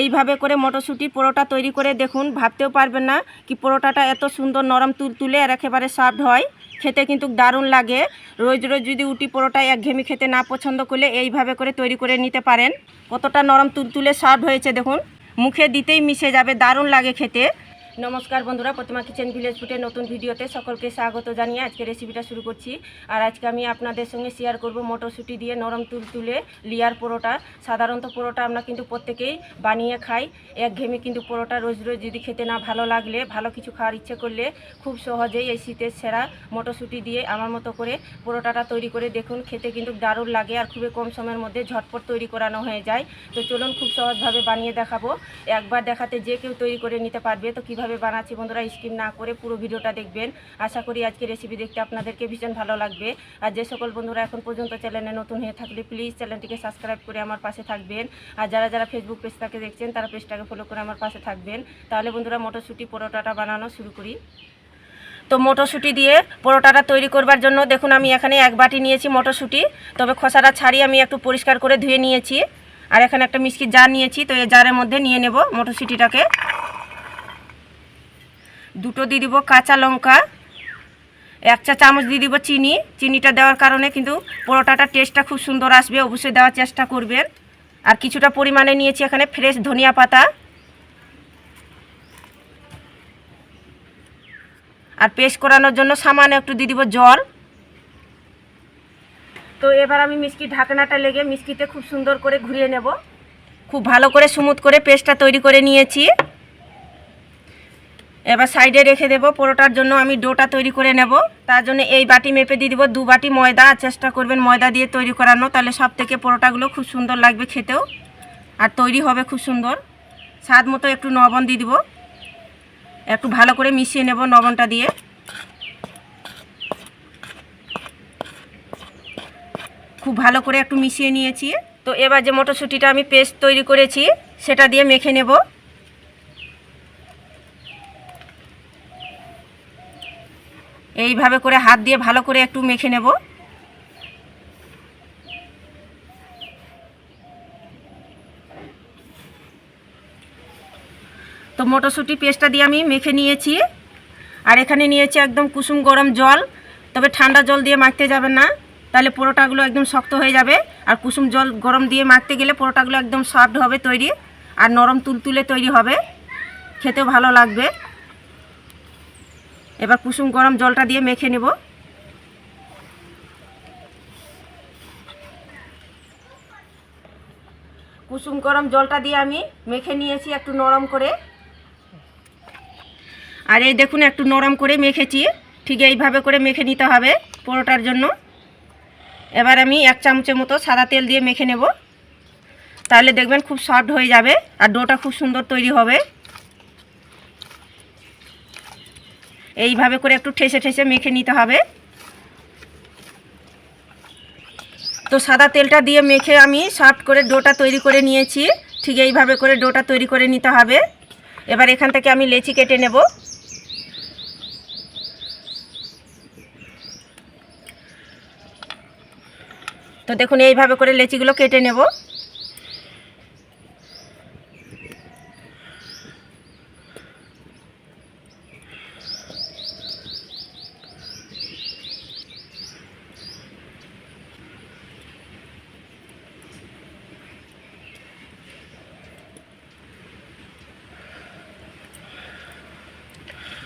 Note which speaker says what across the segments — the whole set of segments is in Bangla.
Speaker 1: এইভাবে করে মটরশুঁটি পরোটা তৈরি করে দেখুন, ভাবতেও পারবেন না কি পরোটাটা এত সুন্দর নরম তুল তুলে আর একেবারে সফট হয়। খেতে কিন্তু দারুণ লাগে। রোজ রোজ যদি উটি পরোটা একঘেয়েমি খেতে না পছন্দ করলে এইভাবে করে তৈরি করে নিতে পারেন। কতটা নরম তুল তুলে সফট হয়েছে দেখুন। মুখে দিতেই মিশে যাবে, দারুণ লাগে খেতে। নমস্কার বন্ধুরা, প্রতিমা কিচেন ভিলেজ ফুটের নতুন ভিডিওতে সকলকে স্বাগত জানিয়ে আজকে রেসিপিটা শুরু করছি। আর আজকে আমি আপনাদের সঙ্গে শেয়ার করব মটরশুঁটি দিয়ে নরম তুল তুলে লিয়ার পরোটা। সাধারণত পরোটা আমরা কিন্তু প্রত্যেকেই বানিয়ে খাই। একঘেয়েমি কিন্তু পরোটা রোজ রোজ যদি খেতে না ভালো লাগলে, ভালো কিছু খাওয়ার ইচ্ছে করলে খুব সহজেই এই শীতের সেরা মটরশুঁটি দিয়ে আমার মতো করে পরোটাটা তৈরি করে দেখুন, খেতে কিন্তু দারুণ লাগে আর খুবই কম সময়ের মধ্যে ঝটপট তৈরি করানো হয়ে যায়। তো চলুন খুব সহজভাবে বানিয়ে দেখাবো। একবার দেখাতে যে কেউ তৈরি করে নিতে পারবে, তো কীভাবে বানাচ্ছি বন্ধুরা স্কিপ না করে পুরো ভিডিওটা দেখবেন। আশা করি আজকে রেসিপি দেখতে আপনাদেরকে ভীষণ ভালো লাগবে। আর যে সকল বন্ধুরা এখন পর্যন্ত চ্যানেলে নতুন হয়ে থাকলে প্লিজ চ্যানেলটিকে সাবস্ক্রাইব করে আমার পাশে থাকবেন। আর যারা যারা ফেসবুক পেজটাকে দেখছেন, তারা পেজটাকে ফলো করে আমার পাশে থাকবেন। তাহলে বন্ধুরা মটরশুঁটি পরোটাটা বানানো শুরু করি। তো মটরশুঁটি দিয়ে পরোটাটা তৈরি করবার জন্য দেখুন আমি এখানে এক বাটি নিয়েছি মটরশুঁটি। তবে খোসাটা ছাড়িয়ে আমি একটু পরিষ্কার করে ধুয়ে নিয়েছি। আর এখানে একটা মিষ্টির জার নিয়েছি, তো এই জারের মধ্যে নিয়ে নেব মটরশুঁটিটাকে। দুটো দিয়ে দিব কাঁচা লঙ্কা, এক চা চামচ দিয়ে দিব চিনি। চিনিটা দেওয়ার কারণে কিন্তু পরোটাটার টেস্টটা খুব সুন্দর আসবে, অবশ্যই দেওয়ার চেষ্টা করবেন। আর কিছুটা পরিমাণে নিয়েছি এখানে ফ্রেশ ধনিয়া পাতা। আর পেস্ট করানোর জন্য সামান্য একটু দিয়ে দিব জল। তো এবার আমি মিষ্টি ঢাকনাটা লেগে মিষ্টিতে খুব সুন্দর করে ঘুরিয়ে নেব। খুব ভালো করে স্মুথ করে পেস্টটা তৈরি করে নিয়েছি। এবার সাইডে রেখে দেবো পরোটার জন্য আমি ডোটা তৈরি করে নেব। তার জন্য এই বাটি মেপে দিয়ে দেবো। দু বাটি ময়দা, চেষ্টা করবেন ময়দা দিয়ে তৈরি করানো। তাহলে সব থেকে পরোটাগুলো খুব সুন্দর লাগবে খেতেও। আর তৈরি হবে খুব সুন্দর। স্বাদ মতো একটু লবণ দিয়ে দিব। একটু ভালো করে মিশিয়ে নেব লবণটা দিয়ে। খুব ভালো করে একটু মিশিয়ে নিয়েছি। তো এবার যে মটরশুঁটিটা আমি পেস্ট তৈরি করেছি, সেটা দিয়ে মেখে নেব। এইভাবে করে হাত দিয়ে ভালো করে একটু মেখে নেব। তো মটরশুঁটি পেস্টটা দিয়ে আমি মেখে নিয়েছি আর এখানে নিয়েছি একদম কুসুম গরম জল। তবে ঠান্ডা জল দিয়ে মাখতে যাবেন না, তাহলে পরোটাগুলো একদম শক্ত হয়ে যাবে। আর কুসুম জল গরম দিয়ে মাখতে গেলে পরোটাগুলো একদম সফট হবে তৈরি, আর নরম তুলতুলে তৈরি হবে। খেতেও ভালো লাগবে। এবার কুসুম গরম জলটা দিয়ে মেখে নেব। কুসুম গরম জলটা দিয়ে আমি মেখে নিয়েছি একটু নরম করে। আর এই দেখুন একটু নরম করে মেখেছি, ঠিক এইভাবে করে মেখে নিতে হবে পরোটার জন্য। এবার আমি এক চামচের মতো সাদা তেল দিয়ে মেখে নেব। তাহলে দেখবেন খুব সফট হয়ে যাবে আর ডোটা খুব সুন্দর তৈরি হবে। এইভাবে করে একটু ঠেসে ঠেসে মেখে নিতে হবে। তো সাদা তেলটা দিয়ে মেখে আমি সফট করে ডোটা তৈরি করে নিয়েছি। ঠিক এইভাবে করে ডোটা তৈরি করে নিতে হবে। এবার এখান থেকে আমি লেচি কেটে নেব। তো দেখুন, এইভাবে করে লেচিগুলো কেটে নেব।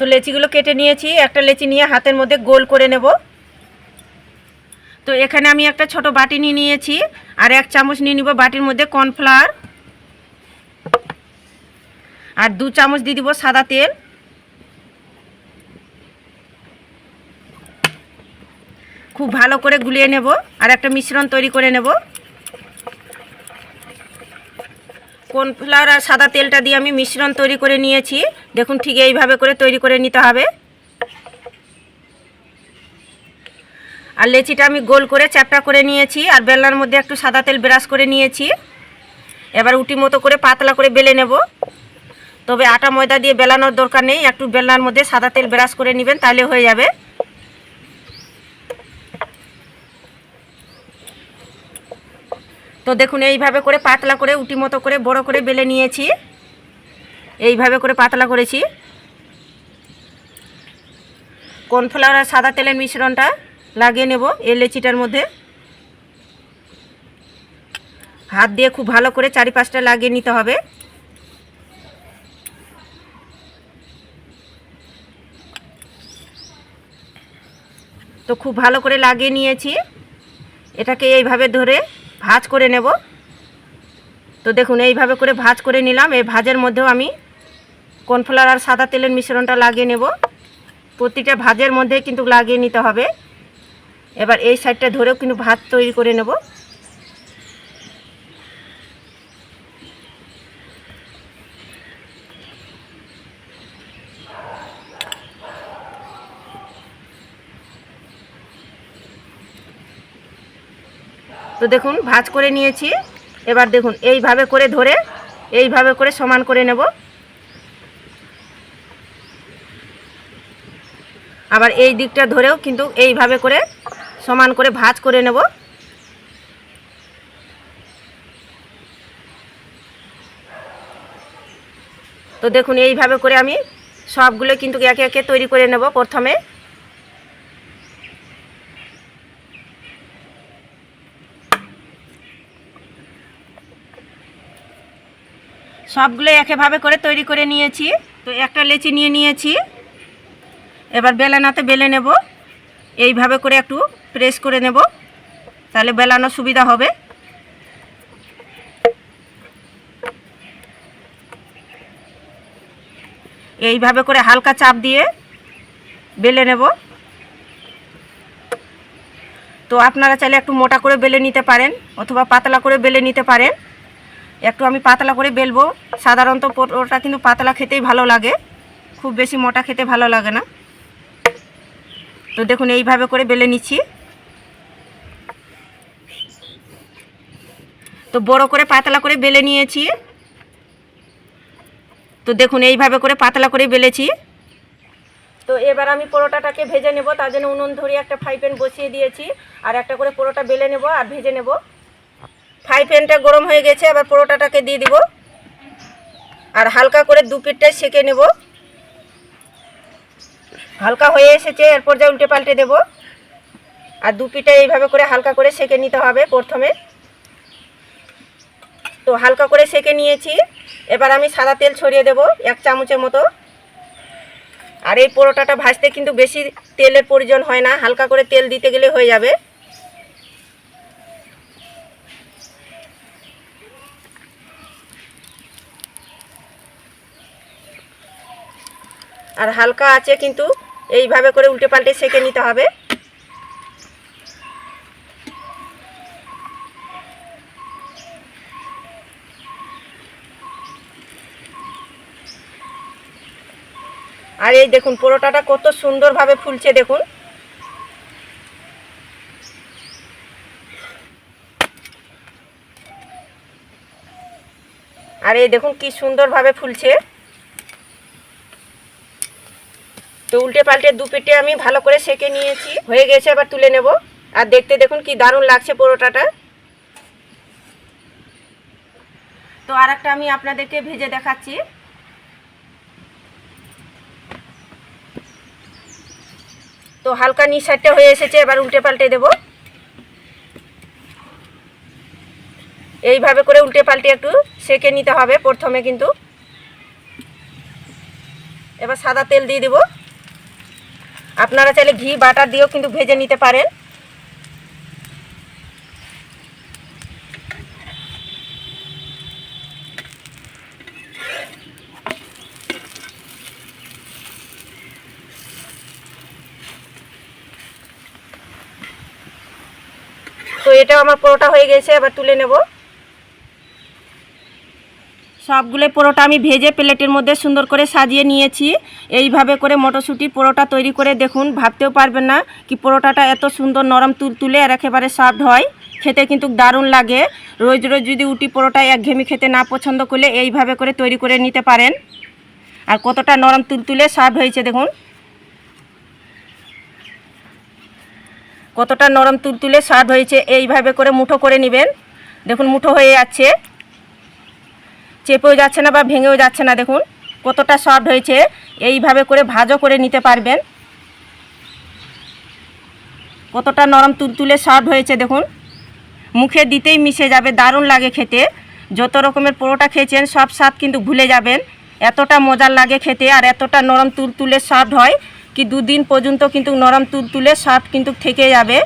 Speaker 1: তো লেচিগুলো কেটে নিয়েছি, একটা লেচি নিয়ে হাতের মধ্যে গোল করে নেব। তো এখানে আমি একটা ছোট বাটি নিয়ে নিয়েছি, আর এক চামচ নিয়ে নিব বাটির মধ্যে কর্নফ্লাওয়ার। আর দু চামচ দিয়ে দিব সাদা তেল। খুব ভালো করে গুলিয়ে নেব, আর একটা মিশ্রণ তৈরি করে নেব। কর্নফ্লাওয়ার আর সাদা তেলটা দিয়ে আমি মিশ্রণ তৈরি করে নিয়েছি। দেখুন ঠিক এইভাবে করে তৈরি করে নিতে হবে। আর লেচিটা আমি গোল করে চ্যাপটা করে নিয়েছি আর বেলনার মধ্যে একটু সাদা তেল ব্রাশ করে নিয়েছি। এবার উটি মতো করে পাতলা করে বেলে নেব। তবে আটা ময়দা দিয়ে বেলানোর দরকার নেই, একটু বেলনার মধ্যে সাদা তেল ব্রাশ করে নেবেন, তাহলে হয়ে যাবে। তো দেখুন, এইভাবে করে পাতলা করে উটি মতো করে বড় করে বেলে নিয়েছি। এইভাবে করে পাতলা করেছি। কর্নফ্লাওয়ার আর সাদা তেলের মিশ্রণটা লাগিয়ে নেব এই লেচিটার মধ্যে। হাত দিয়ে খুব ভালো করে চারিপাশটা লাগিয়ে নিতে হবে। তো খুব ভালো করে লাগিয়ে নিয়েছি। এটাকে এইভাবে ধরে ভাজ করে নেব। তো দেখুন, এইভাবে করে ভাজ করে নিলাম। এই ভাজের মধ্যেও আমি কর্নফ্লাওয়ার আর সাদা তেলের মিশ্রণটা লাগিয়ে নেব। প্রতিটা ভাজের মধ্যে কিন্তু লাগিয়ে নিতে হবে। এবার এই সাইডটা ধরেও কিন্তু ভাত তৈরি করে নেব। তো দেখুন, ভাজ করে নিয়েছি। এবার দেখুন, এইভাবে করে ধরে, এইভাবে করে সমান করে নেব। আবার এই দিকটা ধরেও কিন্তু এইভাবে করে সমান করে ভাজ করে নেব। তো দেখুন, এইভাবে করে আমি সবগুলো কিন্তু একে একে তৈরি করে নেব প্রথমে। সবগুলো একেভাবে করে তৈরি করে নিয়েছি। তো একটা লেচি নিয়ে নিয়েছি। এবার বেলানাতে বেলে নেব। এইভাবে করে একটু প্রেস করে নেব। তাহলে বেলানো সুবিধা হবে। এইভাবে করে হালকা চাপ দিয়ে বেলে নেব। তো আপনারা চাইলে একটু মোটা করে বেলে নিতে পারেন অথবা পাতলা করে বেলে নিতে পারেন। একটু আমি পাতলা করে বেলবো। সাধারণত পরোটা কিন্তু পাতলা খেতেই ভালো লাগে। খুব বেশি মোটা খেতে ভালো লাগে না। তো দেখুন, এইভাবে করে বেলে নিচ্ছি। তো বড় করে পাতলা করে বেলে নিয়েছি। তো দেখুন, এইভাবে করে পাতলা করে বেলেছি। তো এবার আমি পরোটাটাকে ভেজে নেব। তার জন্য উনুন ধরিয়ে একটা ফ্রাই প্যান বসিয়ে দিয়েছি। আর একটা করে পরোটা বেলে নেব আর ভেজে নেব। ফ্রাই প্যানটা গরম হয়ে গেছে আবার পরোটাটাকে দিয়ে দিব। আর হালকা করে দু পিঠটাই সেকে নেব। হালকা হয়ে এসেছে, এরপর যা উল্টে পাল্টে দেব। আর দু পিঠটা এইভাবে করে হালকা করে সেকে নিতে হবে প্রথমে। তো হালকা করে সেকে নিয়েছি। এবার আমি সাদা তেল ছড়িয়ে দেব, এক চামচের মতো। আর এই পরোটাটা ভাজতে কিন্তু বেশি তেলের প্রয়োজন হয় না, হালকা করে তেল দিতে গেলে হয়ে যাবে। আর হালকা আছে কিন্তু এইভাবে করে উল্টে পাল্টে সেকে নিতে হবে। আর এই দেখুন, পরোটাটা কত সুন্দরভাবে ফুলছে দেখুন। আর এই দেখুন, কি সুন্দরভাবে ফুলছে। তো উল্টে পাল্টে দু পেটে আমি ভালো করে সেকে নিয়েছি। হয়ে গেছে, এবার তুলে নেব। আর দেখতে দেখুন কি দারুণ লাগছে পরোটাটা। তো আর একটা আমি আপনাদেরকে ভেজে দেখাচ্ছি। তো হালকা নিচ সাইডটা হয়ে এসেছে, এবার উল্টে পাল্টে দেব। এইভাবে করে উল্টে পাল্টে একটু সেকে নিতে হবে প্রথমে কিন্তু। এবার সাদা তেল দিয়ে দেবো। আপনারা চাইলে ঘি, বাটার দিয়েও কিন্তু ভেজে নিতে পারেন। তো এটা আমার পরোটা হয়ে গেছে, এবার তুলে নেব। সবগুলো পরোটা আমি ভেজে প্লেটের মধ্যে সুন্দর করে সাজিয়ে নিয়েছি। এইভাবে করে মটরশুঁটি পরোটা তৈরি করে দেখুন, ভাবতেও পারবেন না কি পরোটাটা এত সুন্দর নরম তুল তুলে আর একেবারে সফট হয়। খেতে কিন্তু দারুণ লাগে। রোজ রোজ যদি উটি পরোটা একঘেয়েমি খেতে না পছন্দ করলে এইভাবে করে তৈরি করে নিতে পারেন। আর কতটা নরম তুলতুলে সফট হয়েছে দেখুন। কতটা নরম তুলতুলে স্বাদ হয়েছে, এইভাবে করে মুঠো করে নেবেন। দেখুন মুঠো হয়ে যাচ্ছে। চেপেও যাচ্ছে না বা ভেঙেও যাচ্ছে না, দেখুন কতটা সফট হয়েছে। এইভাবে করে ভাজও করে নিতে পারবেন। কতটা নরম তুলতুলে সফট হয়েছে, দেখুন। মুখে দিতেই মিশে যাবে, দারুণ লাগে খেতে। যত রকমের পরোটা খেয়েছেন, সব স্বাদ কিন্তু ভুলে যাবেন। এতটা মজার লাগে খেতে আর এতটা নরম তুলতুলে সফট হয় কি দুদিন পর্যন্ত কিন্তু নরম তুলতুলে সফট কিন্তু থেকে যাবে।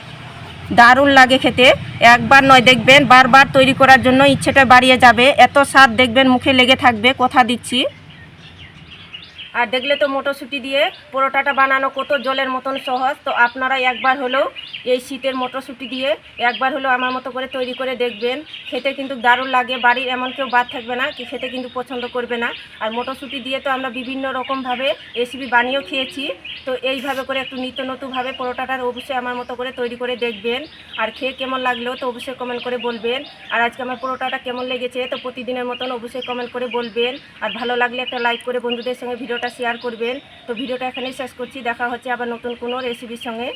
Speaker 1: দারুণ লাগে খেতে। একবার নয় দেখবেন, বারবার তৈরি করার জন্য ইচ্ছেটা বাড়িয়ে যাবে। এত স্বাদ দেখবেন মুখে লেগে থাকবে, কথা দিচ্ছি। আর দেখলে তো মটরশুঁটি দিয়ে পরোটাটা বানানো কত জলের মতন সহজ। তো আপনারা একবার হলেও এই শীতের মটরশুঁটি দিয়ে একবার হলেও আমার মতো করে তৈরি করে দেখবেন। খেতে কিন্তু দারুণ লাগে, বাড়ির এমন কেউ বাদ থাকবে না, কি খেতে কিন্তু পছন্দ করবে না। আর মটরশুঁটি দিয়ে তো আমরা বিভিন্ন রকমভাবে রেসিপি বানিয়েও খেয়েছি। তো এইভাবে করে একটু নিত্য নতুনভাবে পরোটাটার অবশ্যই আমার মতো করে তৈরি করে দেখবেন। আর খেয়ে কেমন লাগল তো অবশ্যই কমেন্ট করে বলবেন। আর আজকে আমার পরোটাটা কেমন লেগেছে তো প্রতিদিনের মতন অবশ্যই কমেন্ট করে বলবেন। আর ভালো লাগলে একটা লাইক করে বন্ধুদের সঙ্গে ভিডিওটা শেয়ার করবেন। তো ভিডিওটা এখানেই শেষ করছি। দেখা হচ্ছে আবার নতুন কোনো রেসিপির সঙ্গে।